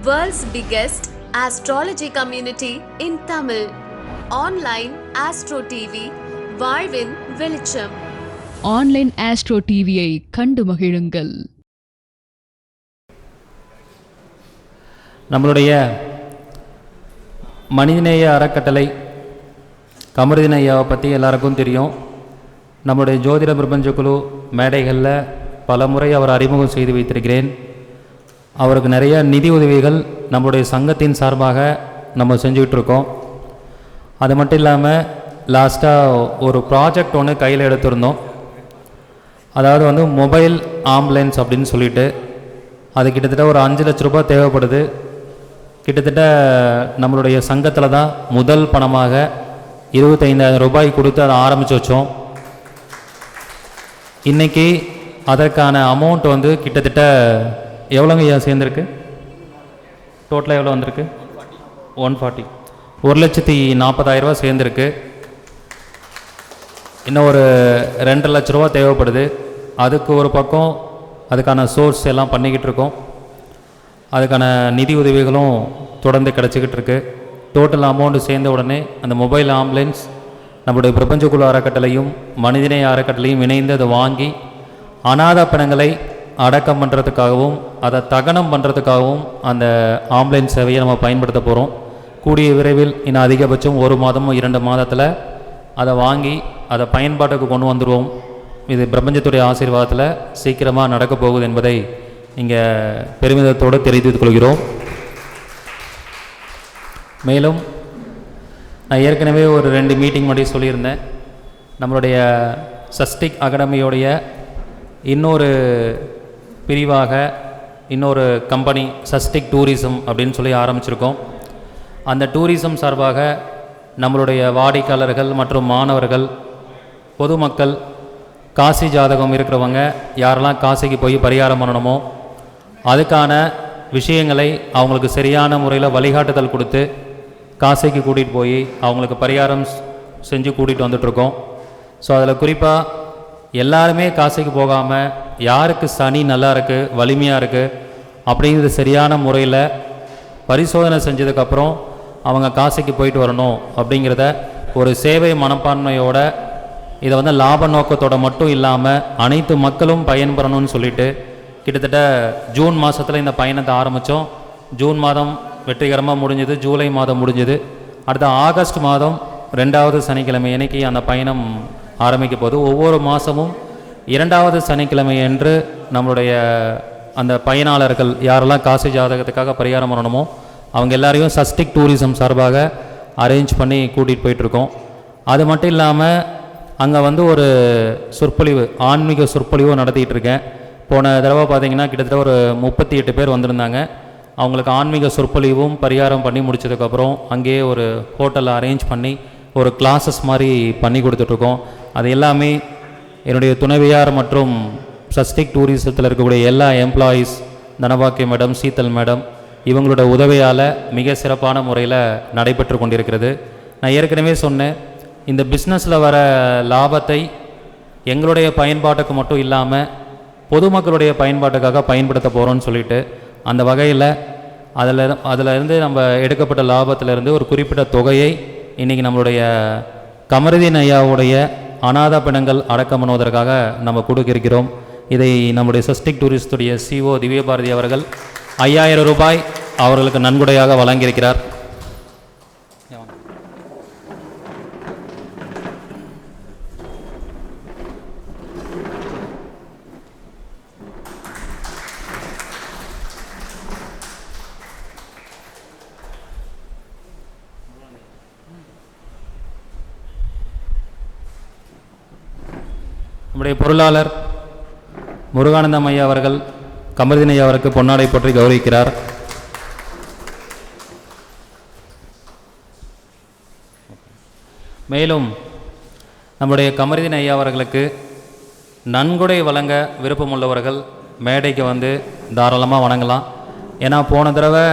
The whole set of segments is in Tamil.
World's biggest astrology community in Tamil. Online Astro TV, வாழ்வின் வெளிச்சம் ஆன்லைன் ஆஸ்ட்ரோ டிவியை கண்டு மகிழுங்கள். நம்மளுடைய மனிதநேய அறக்கட்டளை கமருதீன் ஐயாவை பற்றி எல்லாருக்கும் தெரியும். நம்முடைய ஜோதிட பிரபஞ்ச குழு மேடைகளில் பல முறை அவர் அறிமுகம் செய்து வைத்திருக்கிறேன். அவருக்கு நிறைய நிதி உதவிகள் நம்மளுடைய சங்கத்தின் சார்பாக நம்ம செஞ்சுக்கிட்டுருக்கோம் அது மட்டும் இல்லாமல் லாஸ்ட்டாக ஒரு ப்ராஜெக்ட் ஒன்று கையில் எடுத்திருந்தோம். அதாவது வந்து மொபைல் ஆம்புலன்ஸ் அப்படின்னு சொல்லிட்டு அது கிட்டத்தட்ட ஒரு அஞ்சு லட்ச ரூபாய் தேவைப்படுது. கிட்டத்தட்ட நம்மளுடைய சங்கத்தில் தான் முதல் பணமாக இருபத்தைந்தாயிரம் ரூபாய் கொடுத்து அதை ஆரம்பித்து வச்சோம். இன்றைக்கி அதற்கான அமௌண்ட் வந்து கிட்டத்தட்ட எவ்வளோங்க ஐயா சேர்ந்துருக்கு? டோட்டலாக எவ்வளோ வந்திருக்கு? ஒன் ஃபார்ட்டி ஒரு லட்சத்தி நாற்பதாயிரரூவா சேர்ந்துருக்கு. இன்னும் ஒரு ரெண்டரை லட்ச ரூபா தேவைப்படுது. அதுக்கு ஒரு பக்கம் அதுக்கான சோர்ஸ் எல்லாம் பண்ணிக்கிட்டு இருக்கோம். அதுக்கான நிதி உதவிகளும் தொடர்ந்து கிடச்சிக்கிட்டு இருக்கு. டோட்டல் அமௌண்ட்டு சேர்ந்த உடனே அந்த மொபைல் ஆம்புலன்ஸ் நம்முடைய பிரபஞ்சக்குழு அறக்கட்டளையும் மனிதநேய அறக்கட்டளையும் இணைந்து அதை வாங்கி அனாத பணங்களை அடக்கம் பண்ணுறதுக்காகவும் அதை தகனம் பண்ணுறதுக்காகவும் அந்த ஆம்புலன்ஸ் சேவையை நம்ம பயன்படுத்த போகிறோம் கூடிய விரைவில் இன்னும் அதிகபட்சம் ஒரு மாதமும் இரண்டு மாதத்தில் அதை வாங்கி அதை பயன்பாட்டுக்கு கொண்டு வந்துடுவோம் இது பிரபஞ்சத்துடைய ஆசீர்வாதத்தில் சீக்கிரமாக நடக்கப் போகுது என்பதை இங்கே பெருமிதத்தோடு தெரிவித்துக் கொள்கிறோம். மேலும் நான் ஏற்கனவே ஒரு ரெண்டு மீட்டிங் முன்னாடி சொல்லியிருந்தேன். நம்மளுடைய சஸ்டிக் அகாடமியோடைய இன்னொரு பிரிவாக இன்னொரு கம்பெனி சஸ்டிக் டூரிசம் அப்படின்னு சொல்லி ஆரம்பிச்சிருக்கோம். அந்த டூரிசம் சார்பாக நம்மளுடைய வாடிக்கையாளர்கள் மற்றும் மாணவர்கள் பொதுமக்கள் காசி ஜாதகம் இருக்கிறவங்க யாரெல்லாம் காசிக்கு போய் பரிகாரம் பண்ணணுமோ அதுக்கான விஷயங்களை அவங்களுக்கு சரியான முறையில் வழிகாட்டுதல் கொடுத்து காசிக்கு கூட்டிகிட்டு போய் அவங்களுக்கு பரிகாரம் செஞ்சு கூட்டிகிட்டு வந்துட்ருக்கோம் ஸோ அதில் குறிப்பாக எல்லாருமே காசிக்கு போகாமல் யாருக்கு சனி நல்லா இருக்குது வலிமையாக இருக்குது அப்படிங்கிறது சரியான முறையில் பரிசோதனை செஞ்சதுக்கப்புறம் அவங்க காசிக்கு போயிட்டு வரணும் அப்படிங்கிறத ஒரு சேவை மனப்பான்மையோட இதை வந்து லாப நோக்கத்தோட மட்டும் இல்லாமல் அனைத்து மக்களும் பயன்பெறணும்னு சொல்லிட்டு கிட்டத்தட்ட ஜூன் மாதத்தில் இந்த பயணத்தை ஆரம்பித்தோம் ஜூன் மாதம் வெற்றிகரமாக முடிஞ்சது ஜூலை மாதம் முடிஞ்சது. அடுத்த ஆகஸ்ட் மாதம் ரெண்டாவது சனிக்கிழமை அன்னைக்கு அந்த பயணம் ஆரம்பிக்க போகுது. ஒவ்வொரு மாதமும் இரண்டாவது சனிக்கிழமை என்று நம்மளுடைய அந்த பயனாளர்கள் யாரெல்லாம் காசி ஜாதகத்துக்காக பரிகாரம் பண்ணணுமோ அவங்க எல்லாரையும் சஸ்டிக் டூரிசம் சார்பாக அரேஞ்ச் பண்ணி கூட்டிகிட்டு போயிட்டுருக்கோம் அது மட்டும் இல்லாமல் அங்கே வந்து ஒரு சொற்பொழிவு ஆன்மீக சொற்பொழிவும் நடத்திட்டு இருக்கேன். போன தடவை பார்த்தீங்கன்னா கிட்டத்தட்ட ஒரு முப்பத்தி எட்டு பேர் வந்திருந்தாங்க. அவங்களுக்கு ஆன்மீக சொற்பொழிவும் பரிகாரம் பண்ணி முடிச்சதுக்கப்புறம் அங்கேயே ஒரு ஹோட்டலில் அரேஞ்ச் பண்ணி ஒரு கிளாஸஸ் மாதிரி பண்ணி கொடுத்துட்ருக்கோம் அது எல்லாமே என்னுடைய துணைவியார் மற்றும் சஸ்டிக் டூரிசத்தில் இருக்கக்கூடிய எல்லா employees Dhanabhagya madam Sheetal madam இவங்களோட உதவியால் மிக சிறப்பான முறையில் நடைபெற்று கொண்டிருக்கிறது. நான் ஏற்கனவே சொன்னேன் இந்த பிஸ்னஸில் வர லாபத்தை எங்களுடைய பயன்பாட்டுக்கு மட்டும் இல்லாமல் பொதுமக்களுடைய பயன்பாட்டுக்காக பயன்படுத்த போகிறோன்னு சொல்லிட்டு அந்த வகையில் அதில் அதில் இருந்து நம்ம எடுக்கப்பட்ட லாபத்திலிருந்து ஒரு குறிப்பிட்ட தொகையை இன்றைக்கி நம்மளுடைய கமருதீன் ஐயாவுடைய அநாத பிணங்கள் அடக்கம் பண்ணுவதற்காக நம்ம கொடுக்க இருக்கிறோம் இதை நம்முடைய சஸ்டிக் டூரிஸ்டுடைய சிஓ திவ்யபாரதி அவர்கள் ஐயாயிரம் ரூபாய் அவர்களுக்கு நன்கொடையாக வழங்கியிருக்கிறார். நம்முடைய பொருளாளர் முருகானந்தம் ஐயா அவர்கள் கமர்தீன் ஐயா அவருக்கு பொன்னாடை பற்றி கௌரவிக்கிறார். மேலும் நம்முடைய கமர்தீன் ஐயா அவர்களுக்கு நன்கொடை வழங்க விருப்பமுள்ளவர்கள் மேடைக்கு வந்து தாராளமாக வணங்கலாம். ஏன்னா போன தடவை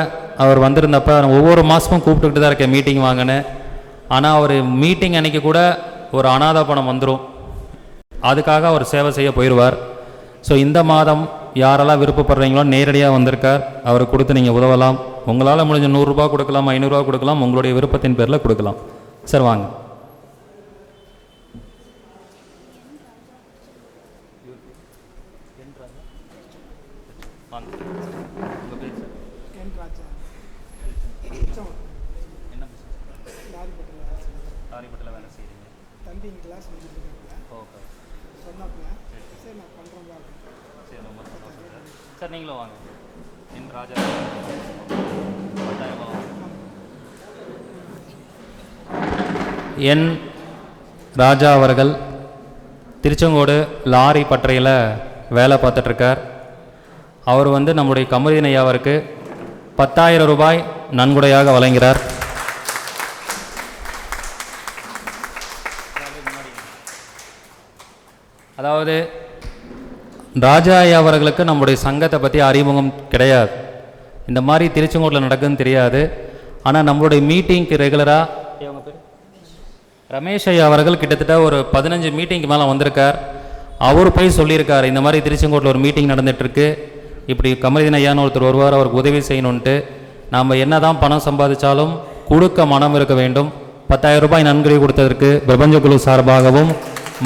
அவர் வந்திருந்தப்ப நான் ஒவ்வொரு மாதமும் கூப்பிட்டுக்கிட்டு தான் இருக்கேன் மீட்டிங் வாங்கினேன். ஆனால் அவர் மீட்டிங் அன்னைக்கு கூட ஒரு அனாதை பணம் வந்துடும் அதுக்காக அவர் சேவை செய்ய போயிடுவார் ஸோ இந்த மாதம் யாரெல்லாம் விருப்பப்படுறீங்களோ நேரடியாக வந்திருக்கார். அவருக்கு கொடுத்து நீங்கள் உதவலாம். உங்களால் முடிஞ்ச நூறுரூபா கொடுக்கலாம் ஐநூறுரூவா கொடுக்கலாம் உங்களுடைய விருப்பத்தின் பேரில் கொடுக்கலாம். சார் வாங்க. தம்பி இங்கே கிளாஸ் முடிச்சிருக்காங்க சொன்னாப்புல? சரி நான் பண்ணுறேன் சார் நீங்களும் வாங்க. என் ராஜா என் ராஜா அவர்கள் திருச்செங்கோடு லாரி பட்டறையில் வேலை பார்த்துட்ருக்கார். அவர் வந்து நம்முடைய கமரின் ஐயாவிற்கு பத்தாயிரம் ரூபாய் நன்கொடையாக வழங்கிறார் அதாவது ராஜா ஐயா அவர்களுக்கு நம்முடைய சங்கத்தை பற்றி அறிமுகம் கிடையாது. இந்த மாதிரி திருச்செங்கோட்டில் நடக்குதுன்னு தெரியாது. ஆனால் நம்மளுடைய மீட்டிங்க்கு ரெகுலராக ரமேஷ் ஐயா அவர்கள் கிட்டத்தட்ட ஒரு பதினஞ்சு மீட்டிங்க்கு மேலே வந்திருக்கார். அவர் போய் சொல்லியிருக்கார் இந்த மாதிரி திருச்செங்கோட்டில் ஒரு மீட்டிங் நடந்துகிட்ருக்கு இப்படி கமலிதன் ஐயான்னு ஒருத்தர் வருவார் அவருக்கு உதவி செய்யணுன்ட்டு நாம் என்ன தான் பணம் சம்பாதிச்சாலும் கொடுக்க மனம் இருக்க வேண்டும். பத்தாயிரம் ரூபாய் நன்கொடை கொடுத்ததற்கு பிரபஞ்ச குழு சார்பாகவும்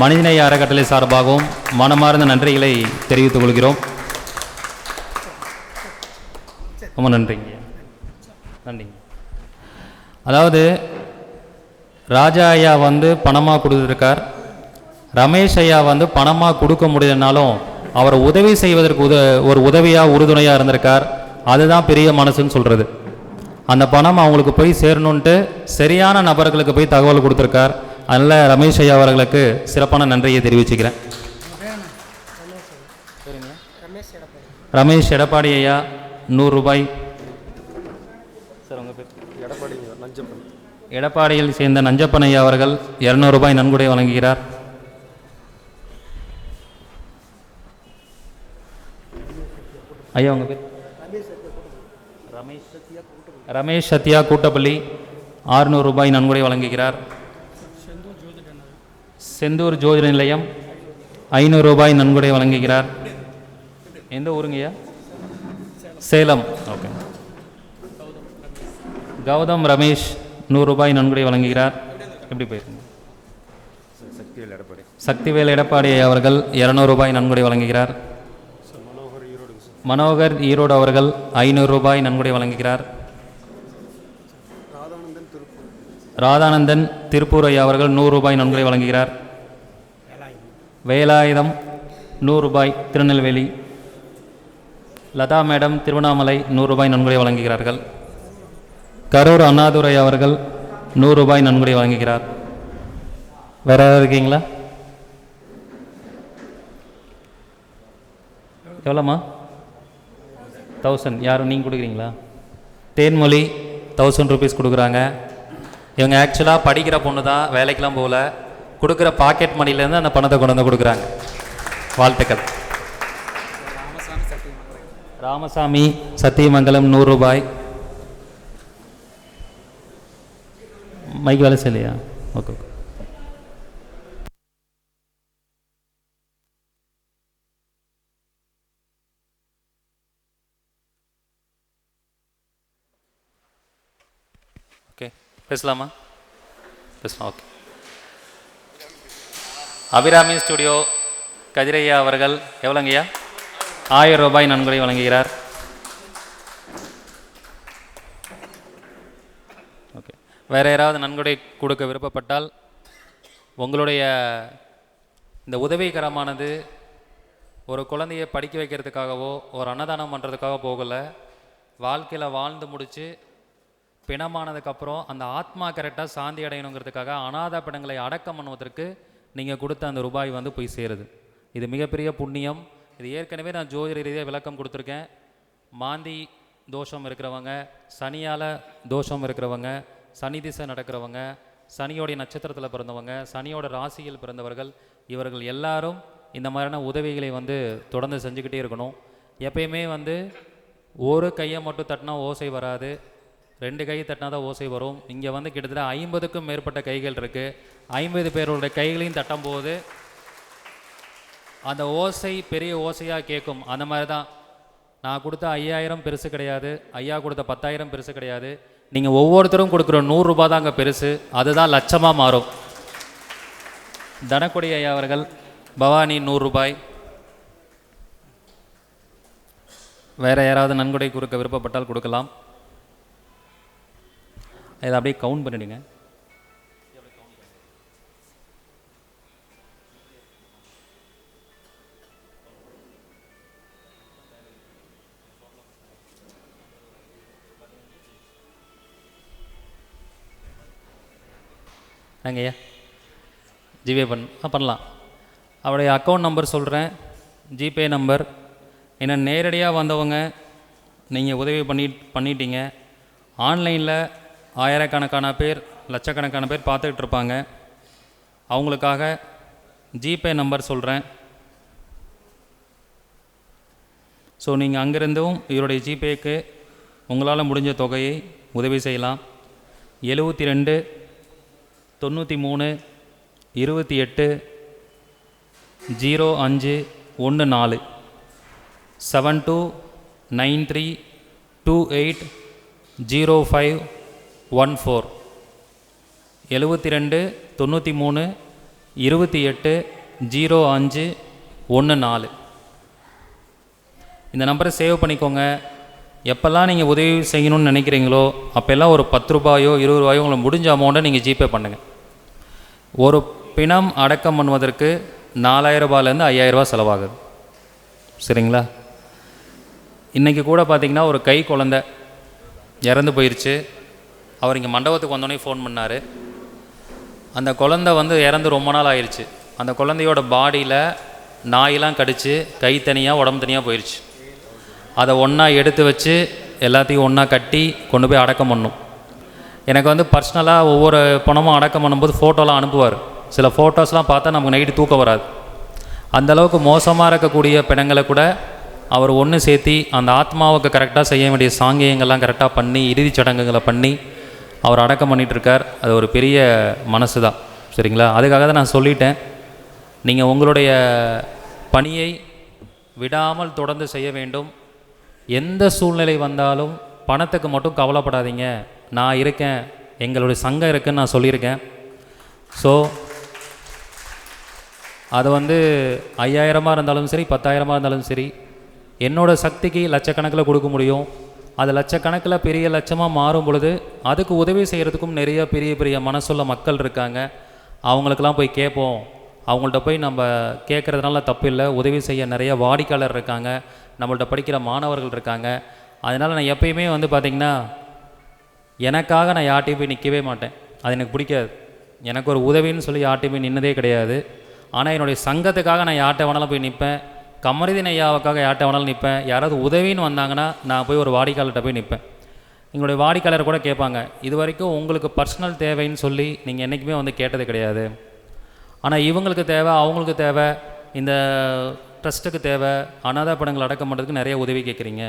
மனிதநேய அறக்கட்டளை சார்பாகவும் மனமார்ந்த நன்றிகளை தெரிவித்துக் கொள்கிறோம். ரொம்ப நன்றிங்க. நன்றிங்க. அதாவது ராஜா ஐயா வந்து பணமாக கொடுத்துருக்கார். ரமேஷ் ஐயா வந்து பணமாக கொடுக்க முடியலனாலும் அவரை உதவி செய்வதற்கு உத ஒரு உதவியாக உறுதுணையாக இருந்திருக்கார். அதுதான் பெரிய மனசுன்னு சொல்கிறது அந்த பணம் அவங்களுக்கு போய் சேரணுன்ட்டு சரியான நபர்களுக்கு போய் தகவல் கொடுத்துருக்கார். அதனால் ரமேஷ் ஐயா அவர்களுக்கு சிறப்பான நன்றியை தெரிவிச்சுக்கிறேன். ரமேஷ் எடப்பாடி ரமேஷ் ஐயா நூறு ரூபாய். சார் உங்கள் பேர் எடப்பாடி நஞ்சப்பன் எடப்பாடியில் சேர்ந்த நஞ்சப்பன் ஐயா அவர்கள் இரநூறுபாய் நன்கொடை வழங்குகிறார். ஐயா உங்கள் பேர்? ரமேஷ் ரமேஷ் சத்யா கூட்டப்பள்ளி ஆறுநூறு ரூபாய் நன்கொடை வழங்குகிறார். செந்தூர் ஜோதிட நிலையம் ஐநூறு ரூபாய் நன்கொடை வழங்குகிறார். எந்த ஊருங்கய்யா சேலம். ஓகே. கௌதம் ரமேஷ் நூறுரூபாய் நன்கொடை வழங்குகிறார். எப்படி போயிருங்க சக்திவேல் எடப்பாடி சக்திவேல் எடப்பாடி அவர்கள் இருநூறு ரூபாய் நன்கொடை வழங்குகிறார். மனோகர் ஈரோடு அவர்கள் ஐநூறு ரூபாய் நன்கொடை வழங்குகிறார். ராதானந்தன் திருப்பூர். ராதானந்தன் திருப்பூர் ஐயா அவர்கள் நூறு ரூபாய் நன்கொடை வழங்குகிறார். வேலாயுதம் நூறு ரூபாய் திருநெல்வேலி. லதா மேடம் திருவண்ணாமலை நூறு ரூபாய் நன்கொடை வழங்குகிறார்கள். கரூர் அண்ணாதுரை அவர்கள் நூறு ரூபாய் நன்கொடை வழங்குகிறார். வேற யாராவது இருக்கீங்களா? எவ்வளோம்மா? தௌசண்ட் யாரும் நீங்கள் கொடுக்குறீங்களா? தேன்மொழி தௌசண்ட் ருபீஸ் கொடுக்குறாங்க. இவங்க ஆக்சுவலாக படிக்கிற பொண்ணு தான் வேலைக்கெலாம் போகல. கொடுக்குற பாக்கெட் மணிலேருந்து அந்த பணத்தை கொண்டு வந்து கொடுக்குறாங்க. வாழ்த்துக்கள். ராமசாமி சத்தியமங்கலம் நூறு ரூபாய். மைக் வேலை செய்யலையா? ஓகே ஓகே பேசலாமா? பேசலாம் ஓகே அபிராமி ஸ்டுடியோ கதிரையா அவர்கள் எவ்வளோங்கய்யா? ஆயிரம் ரூபாய் நன்கொடை வழங்குகிறார். ஓகே. வேறு யாராவது நன்கொடை கொடுக்க விருப்பப்பட்டால் உங்களுடைய இந்த உதவிகரமானது ஒரு குழந்தையை படிக்க வைக்கிறதுக்காகவோ ஒரு அன்னதானம் பண்ணுறதுக்காக போகலை. வாழ்க்கையில் வாழ்ந்து முடித்து பிணமானதுக்கப்புறம் அந்த ஆத்மா கரெக்டாக சாந்தி அடையணுங்கிறதுக்காக அனாதை பிணங்களை அடக்கம் பண்ணுவதற்கு நீங்கள் கொடுத்த அந்த ரூபாய் வந்து போய் சேருது. இது மிகப்பெரிய புண்ணியம். இது ஏற்கனவே நான் ஜோதிட ரீதியாக விளக்கம் கொடுத்துருக்கேன். மாந்தி தோஷம் இருக்கிறவங்க சனியால் தோஷம் இருக்கிறவங்க சனி திசை நடக்கிறவங்க சனியோடைய நட்சத்திரத்தில் பிறந்தவங்க சனியோட ராசியில் பிறந்தவர்கள் இவர்கள் எல்லாரும் இந்த மாதிரியான உதவிகளை வந்து தொடர்ந்து செஞ்சுக்கிட்டே இருக்கணும். எப்பயுமே வந்து ஒரு கையை மட்டும் தட்டினா ஓசை வராது. ரெண்டு கை தட்டினா தான் ஓசை வரும். இங்கே வந்து கிட்டத்தட்ட ஐம்பதுக்கும் மேற்பட்ட கைகள் இருக்குது ஐம்பது பேரோட கைகளையும் தட்டும்போது அந்த ஓசை பெரிய ஓசையாக கேட்கும். அந்த மாதிரி தான் நான் கொடுத்த ஐயாயிரம் பெருசு கிடையாது. ஐயா கொடுத்த பத்தாயிரம் பெருசு கிடையாது. நீங்கள் ஒவ்வொருத்தரும் கொடுக்குற நூறுரூபா தான் அங்கே பெருசு. அதுதான் லட்சமாக மாறும். தனக்குடி ஐயா அவர்கள் பவானி நூறு ரூபாய். யாராவது நன்கொடை கொடுக்க விருப்பப்பட்டால் கொடுக்கலாம். இதை அப்படியே கவுண்ட் பண்ணிடுங்க. நாங்கய்யா ஜிபே பண் ஆ பண்ணலாம். அவருடைய அக்கௌண்ட் நம்பர் சொல்கிறேன் ஜிபே நம்பர் ஏன்னா நேரடியாக வந்தவங்க நீங்கள் உதவி பண்ணி பண்ணிட்டீங்க. ஆன்லைனில் ஆயிரக்கணக்கான பேர் லட்சக்கணக்கான பேர் பார்த்துக்கிட்டு இருப்பாங்க அவங்களுக்காக ஜிபே நம்பர் சொல்கிறேன் ஸோ நீங்கள் அங்கிருந்தும் இவருடைய ஜிபேக்கு உங்களால் முடிஞ்ச தொகையை உதவி செய்யலாம். எழுபத்தி ரெண்டு தொண்ணூற்றி மூணு இருபத்தி எட்டு ஜீரோ அஞ்சு ஒன்று நாலு. Seven two nine three two eight zero five one four எழுபத்தி ரெண்டு தொண்ணூற்றி மூணு இருபத்தி எட்டு ஜீரோ அஞ்சு ஒன்று நாலு இந்த நம்பரை சேவ் பண்ணிக்கோங்க. எப்போல்லாம் நீங்கள் உதவி செய்யணும்னு நினைக்கிறீங்களோ அப்போல்லாம் ஒரு பத்து ரூபாயோ இருபது ரூபாயோ உங்களுக்கு முடிஞ்ச அமௌண்ட்டை நீங்கள் ஜிபே பண்ணுங்கள் ஒரு பிணம் அடக்கம் பண்ணுவதற்கு நாலாயிரரூபாலேருந்து ஐயாயிரரூபா செலவாகுது. சரிங்களா? இன்றைக்கி கூட பார்த்திங்கன்னா ஒரு கை குழந்த இறந்து போயிடுச்சு அவர் இங்கே மண்டபத்துக்கு வந்தோடனே ஃபோன் பண்ணார். அந்த குழந்த வந்து இறந்து ரொம்ப நாள் ஆயிடுச்சு அந்த குழந்தையோட பாடியில் நாயெல்லாம் கடித்து கை தனியாக உடம்பு தனியாக போயிடுச்சு அதை ஒன்றா எடுத்து வச்சு எல்லாத்தையும் ஒன்றா கட்டி கொண்டு போய் அடக்கம் பண்ணும். எனக்கு வந்து பர்சனலாக ஒவ்வொரு பணமும் அடக்கம் பண்ணும்போது ஃபோட்டோலாம் அனுப்புவார். சில ஃபோட்டோஸ்லாம் பார்த்தா நமக்கு நைட்டு தூக்கம் வராது. அந்த அளவுக்கு மோசமாக இருக்கக்கூடிய பிணங்களை கூட அவர் ஒன்று சேர்த்தி அந்த ஆத்மாவுக்கு கரெக்டாக செய்ய வேண்டிய சாங்கியங்கள்லாம் கரெக்டாக பண்ணி இறுதிச் சடங்குகளை பண்ணி அவர் அடக்கம் பண்ணிகிட்ருக்கார் அது ஒரு பெரிய மனசு தான் சரிங்களா? அதுக்காக தான் நான் சொல்லிட்டேன். நீங்கள் உங்களுடைய பணியை விடாமல் தொடர்ந்து செய்ய வேண்டும். எந்த சூழ்நிலை வந்தாலும் பணத்துக்கு மட்டும் கவலைப்படாதீங்க. நான் இருக்கேன். எங்களுடைய சங்கம் இருக்குன்னு நான் சொல்லியிருக்கேன். ஸோ அது வந்து ஐயாயிரமாக இருந்தாலும் சரி பத்தாயிரமாக இருந்தாலும் சரி என்னோட சக்திக்கு லட்சக்கணக்கில் கொடுக்க முடியும். அது லட்சக்கணக்கில் பெரிய லட்சமாக மாறும் பொழுது அதுக்கு உதவி செய்கிறதுக்கும் நிறைய பெரிய பெரிய மனசுள்ள மக்கள் இருக்காங்க. அவங்களுக்கெல்லாம் போய் கேட்போம். அவங்கள்ட்ட போய் நம்ம கேட்குறதுனால தப்பு இல்லை. உதவி செய்ய நிறைய வாடிக்கையாளர் இருக்காங்க. நம்மள்ட்ட படிக்கிற மாணவர்கள் இருக்காங்க. அதனால் நான் எப்பயுமே வந்து பார்த்திங்கன்னா எனக்காக நான் யார்ட்டையும் போய் நிற்கவே மாட்டேன். அது எனக்கு பிடிக்காது. எனக்கு ஒரு உதவின்னு சொல்லி யார்ட்டையும் போய் நின்னதே கிடையாது. ஆனால் என்னுடைய சங்கத்துக்காக நான் யார்கிட்ட வேணாலும் போய் நிற்பேன். கமருதீன் ஐயாவுக்காக யார்கிட்ட வேணாலும் நிற்பேன். யாராவது உதவின்னு வந்தாங்கன்னா நான் போய் ஒரு வாடிக்கையாளர்கிட்ட போய் நிற்பேன். எங்களுடைய வாடிக்கையாளர் கூட கேட்பாங்க இது வரைக்கும் உங்களுக்கு பர்சனல் தேவைன்னு சொல்லி நீங்கள் என்றைக்குமே வந்து கேட்டது கிடையாது. ஆனால் இவங்களுக்கு தேவை அவங்களுக்கு தேவை இந்த ட்ரஸ்ட்டுக்கு தேவை அனாதை படங்கள் அடக்கம் பண்ணுறதுக்கு நிறைய உதவி கேட்குறீங்க.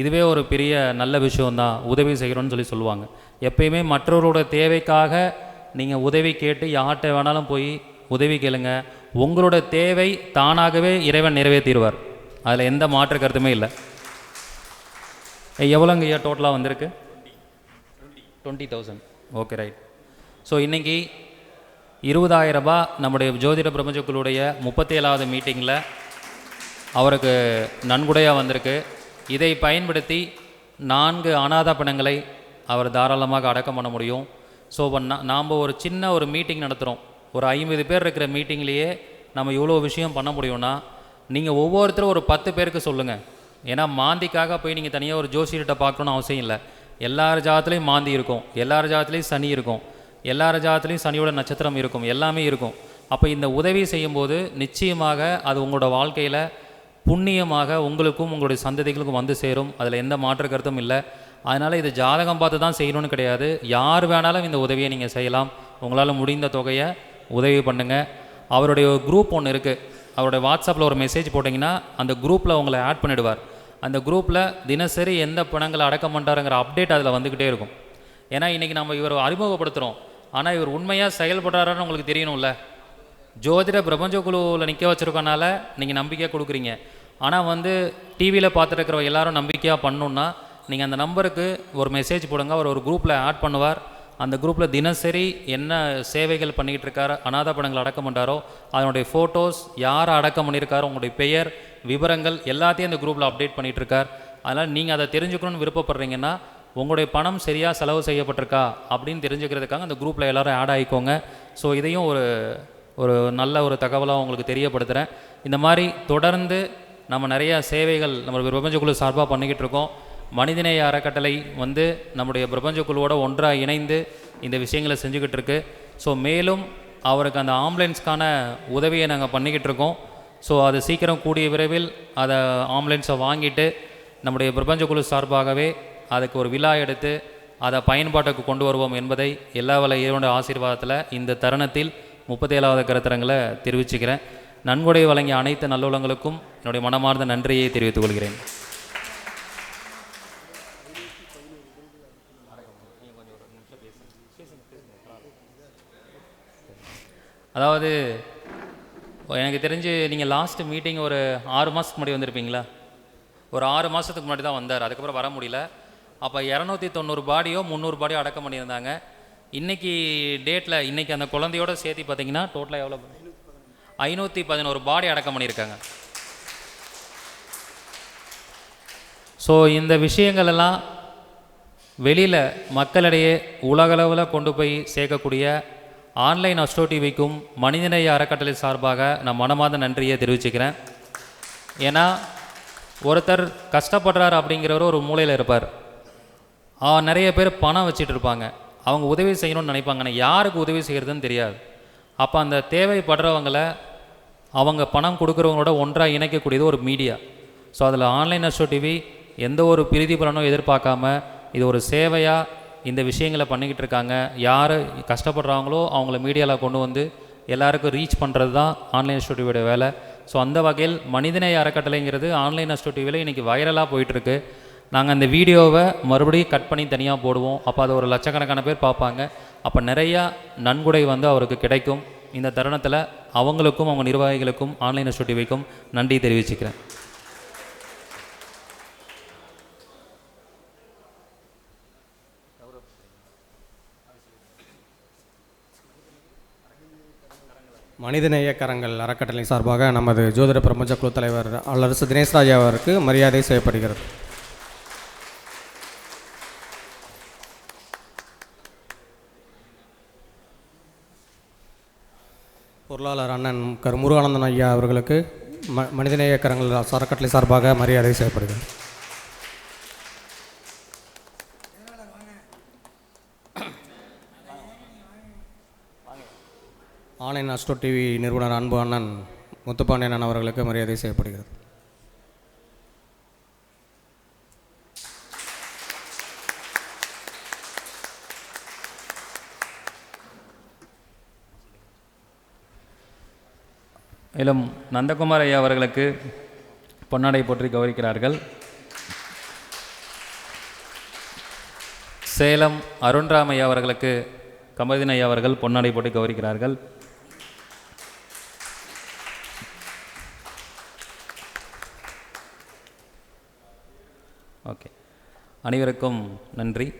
இதுவே ஒரு பெரிய நல்ல விஷயம்தான். உதவி செய்கிறோன்னு சொல்லி சொல்லுவாங்க. எப்பயுமே மற்றவரோட தேவைக்காக நீங்கள் உதவி கேட்டு யார்கிட்ட வேணாலும் போய் உதவி கேளுங்கள் உங்களோட தேவை தானாகவே இறைவன் நிறைவேற்றிடுவார். அதில் எந்த மாற்று கருத்துமே இல்லை. எவ்வளோங்க ஐயா டோட்டலாக வந்திருக்கு? Twenty thousand okay right so இன்றைக்கி இருபதாயிரம் ரூபாய் நம்முடைய ஜோதிட பிரபஞ்சக்குழுடைய முப்பத்தேழாவது மீட்டிங்கில் அவருக்கு நன்கொடையாக வந்திருக்கு. இதை பயன்படுத்தி நான்கு அனாதை பணங்களை அவர் தாராளமாக அடக்கம் பண்ண முடியும். ஸோ நாம் ஒரு சின்ன ஒரு மீட்டிங் நடத்துகிறோம் ஒரு ஐம்பது பேர் இருக்கிற மீட்டிங்லேயே நம்ம இவ்வளோ விஷயம் பண்ண முடியும்னா நீங்கள் ஒவ்வொருத்தரும் ஒரு பத்து பேருக்கு சொல்லுங்கள் ஏன்னா மாந்திக்காக போய் நீங்கள் தனியாக ஒரு ஜோசியர்கிட்ட பார்க்கணுன்னு அவசியம் இல்லை. எல்லார் ஜாதத்துலேயும் மாந்தி இருக்கும். எல்லார் ஜாதத்துலேயும் சனி இருக்கும். எல்லார் ஜாதத்துலேயும் சனியோட நட்சத்திரம் இருக்கும். எல்லாமே இருக்கும். அப்போ இந்த உதவி செய்யும்போது நிச்சயமாக அது உங்களோட வாழ்க்கையில் புண்ணியமாக உங்களுக்கும் உங்களுடைய சந்ததிகளுக்கும் வந்து சேரும். அதில் எந்த மாற்று கருத்தும் இல்லை. அதனால் இது ஜாதகம் பார்த்து தான் செய்யணும்னு கிடையாது. யார் வேணாலும் இந்த உதவியை நீங்கள் செய்யலாம். உங்களால் முடிந்த தொகையை உதவி பண்ணுங்கள் அவருடைய குரூப் ஒன்று இருக்குது அவருடைய வாட்ஸ்அப்பில் ஒரு மெசேஜ் போட்டிங்கன்னா அந்த குரூப்பில் உங்களை ஆட் பண்ணிடுவார். அந்த குரூப்பில் தினசரி எந்த பணங்களை அடக்கம் பண்ணுறாருங்கிற அப்டேட் அதில் வந்துக்கிட்டே இருக்கும். ஏன்னா இன்றைக்கி நம்ம இவர் அறிமுகப்படுத்துகிறோம் ஆனால் இவர் உண்மையாக செயல்படுறாருன்னு உங்களுக்கு தெரியணும்ல. ஜோதிட பிரபஞ்ச குழுவில் நிற்க வச்சுருக்கனால நீங்கள் நம்பிக்கையாக கொடுக்குறீங்க. ஆனால் வந்து டிவியில் பார்த்துட்டு எல்லாரும் நம்பிக்கையாக பண்ணணுன்னா நீங்கள் அந்த நம்பருக்கு ஒரு மெசேஜ் போடுங்க. அவர் ஒரு குரூப்பில் ஆட் பண்ணுவார். அந்த குரூப்பில் தினசரி என்ன சேவைகள் பண்ணிக்கிட்டு இருக்காரு அநாத படங்கள் அடக்கம் பண்ணுறாரோ அதனுடைய ஃபோட்டோஸ் யார் அடக்கம் பண்ணியிருக்காரோ உங்களுடைய பெயர் விவரங்கள் எல்லாத்தையும் அந்த குரூப்பில் அப்டேட் பண்ணிகிட்டு இருக்கார். அதனால் நீங்கள் அதை தெரிஞ்சுக்கணும்னு விருப்பப்படுறீங்கன்னா உங்களுடைய பணம் சரியாக செலவு செய்யப்பட்டிருக்கா அப்படின்னு தெரிஞ்சுக்கிறதுக்காக அந்த குரூப்பில் எல்லோரும் ஆட் ஆகிக்கோங்க ஸோ இதையும் ஒரு ஒரு நல்ல ஒரு தகவலாக உங்களுக்கு தெரியப்படுத்துகிறேன் இந்த மாதிரி தொடர்ந்து நம்ம நிறையா சேவைகள் நம்ம பிரபஞ்சக்குழு சார்பாக பண்ணிக்கிட்டு இருக்கோம். மனிதநேய அறக்கட்டளை வந்து நம்முடைய பிரபஞ்ச குழுவோட ஒன்றாக இணைந்து இந்த விஷயங்களை செஞ்சுக்கிட்டு இருக்கு ஸோ மேலும் அவருக்கு அந்த ஆம்புலன்ஸ்க்கான உதவியை நாங்கள் பண்ணிக்கிட்டு இருக்கோம் ஸோ அது சீக்கிரம் கூடிய விரைவில் அதை ஆம்புலன்ஸை வாங்கிட்டு நம்முடைய பிரபஞ்ச குழு சார்பாகவே அதுக்கு ஒரு விழா எடுத்து அதை பயன்பாட்டுக்கு கொண்டு வருவோம் என்பதை எல்லா வல்ல இறைவனுடைய ஆசீர்வாதத்தில் இந்த தருணத்தில் முப்பத்தேழாவது கருத்தரங்களை தெரிவிச்சுக்கிறேன். நன்கொடை வழங்கிய அனைத்து நல்லுள்ளங்களுக்கும் என்னுடைய மனமார்ந்த நன்றியை தெரிவித்துக் கொள்கிறேன். அதாவது எனக்கு தெரிஞ்சு நீங்கள் லாஸ்ட் மீட்டிங் ஒரு ஆறு மாதத்துக்கு முன்னாடி வந்திருப்பீங்களா? ஒரு ஆறு மாதத்துக்கு முன்னாடி தான் வந்தார். அதுக்கப்புறம் வர முடியல. அப்போ இரநூத்தி தொண்ணூறு பாடியோ முந்நூறு பாடியோ அடக்கம் பண்ணியிருந்தாங்க. இன்னைக்கு டேட்டில் இன்னைக்கு அந்த குழந்தையோட சேர்த்து பார்த்தீங்கன்னா டோட்டலாக எவ்வளோ ஐநூற்றி பதினோரு பாடி அடக்கம் பண்ணியிருக்காங்க. ஸோ இந்த விஷயங்கள் எல்லாம் வெளியில் மக்களிடையே உலகளவில் கொண்டு போய் சேர்க்கக்கூடிய ஆன்லைன் அஸ்ட்ரோ டிவிக்கும் மனிதநேய அறக்கட்டளை சார்பாக நான் மனமாத நன்றியை தெரிவிச்சுக்கிறேன். ஏன்னா ஒருத்தர் கஷ்டப்படுறார் அப்படிங்கிறவர் ஒரு மூலையில் இருப்பார். நிறைய பேர் பணம் வச்சுட்டு இருப்பாங்க. அவங்க உதவி செய்யணும்னு நினைப்பாங்க. ஆனால் யாருக்கு உதவி செய்கிறதுன்னு தெரியாது. அப்போ அந்த தேவைப்படுறவங்களை அவங்க பணம் கொடுக்குறவங்களோட ஒன்றாக இணைக்கக்கூடியது ஒரு மீடியா. ஸோ அதில் ஆன்லைன் அஸ்ட்ரோ டிவி எந்த ஒரு பிரீதி பலனும் எதிர்பார்க்காம இது ஒரு சேவையாக இந்த விஷயங்களை பண்ணிக்கிட்டு இருக்காங்க. யார் கஷ்டப்படுறாங்களோ அவங்கள மீடியாவில் கொண்டு வந்து எல்லாருக்கும் ரீச் பண்ணுறது தான் ஆன்லைன் அஸ்ட்ரோ வேலை. ஸோ அந்த வகையில் மனிதநேய அறக்கட்டளைங்கிறது ஆன்லைன் ஸ்டுடியோவில் டிவியில் இன்றைக்கி வைரலாக போயிட்டுருக்கு. நாங்கள் அந்த வீடியோவை மறுபடியும் கட் பண்ணி தனியாக போடுவோம். அப்போ அதை ஒரு லட்சக்கணக்கான பேர் பார்ப்பாங்க. அப்போ நிறையா நன்கொடை வந்து அவருக்கு கிடைக்கும். இந்த தருணத்தில் அவங்களுக்கும் அவங்க நிர்வாகிகளுக்கும் ஆன்லைன் அஸ்ட்ரோ நன்றி தெரிவிச்சுக்கிறேன். மனிதநேய கரங்கள் அறக்கட்டளை சார்பாக நமது ஜோதிட பிரபஞ்ச குழு தலைவர் அல்லரசு தினேஷ்ராஜ் அவருக்கு மரியாதை செய்யப்படுகிறது. பொருளாளர் அண்ணன் கரு முருகானந்தன் ஐயா அவர்களுக்கு ம மனிதநேய கரங்கள் அறக்கட்டளை சார்பாக மரியாதை செய்யப்படுகிறது. ஆன்லைன் அஸ்டோ டிவி நிறுவனர் அன்பு அண்ணன் முத்துப்பாண்டியன் அவர்களுக்கு மரியாதை செய்யப்படுகிறது. மேலும் நந்தகுமார் ஐயா அவர்களுக்கு பொன்னாடை போற்றி கௌரிக்கிறார்கள் சேலம் அருண்ராமையா அவர்களுக்கு கமர்தீன் ஐயா அவர்கள் பொன்னாடை போட்டு கௌரிக்கிறார்கள் அனைவருக்கும் நன்றி.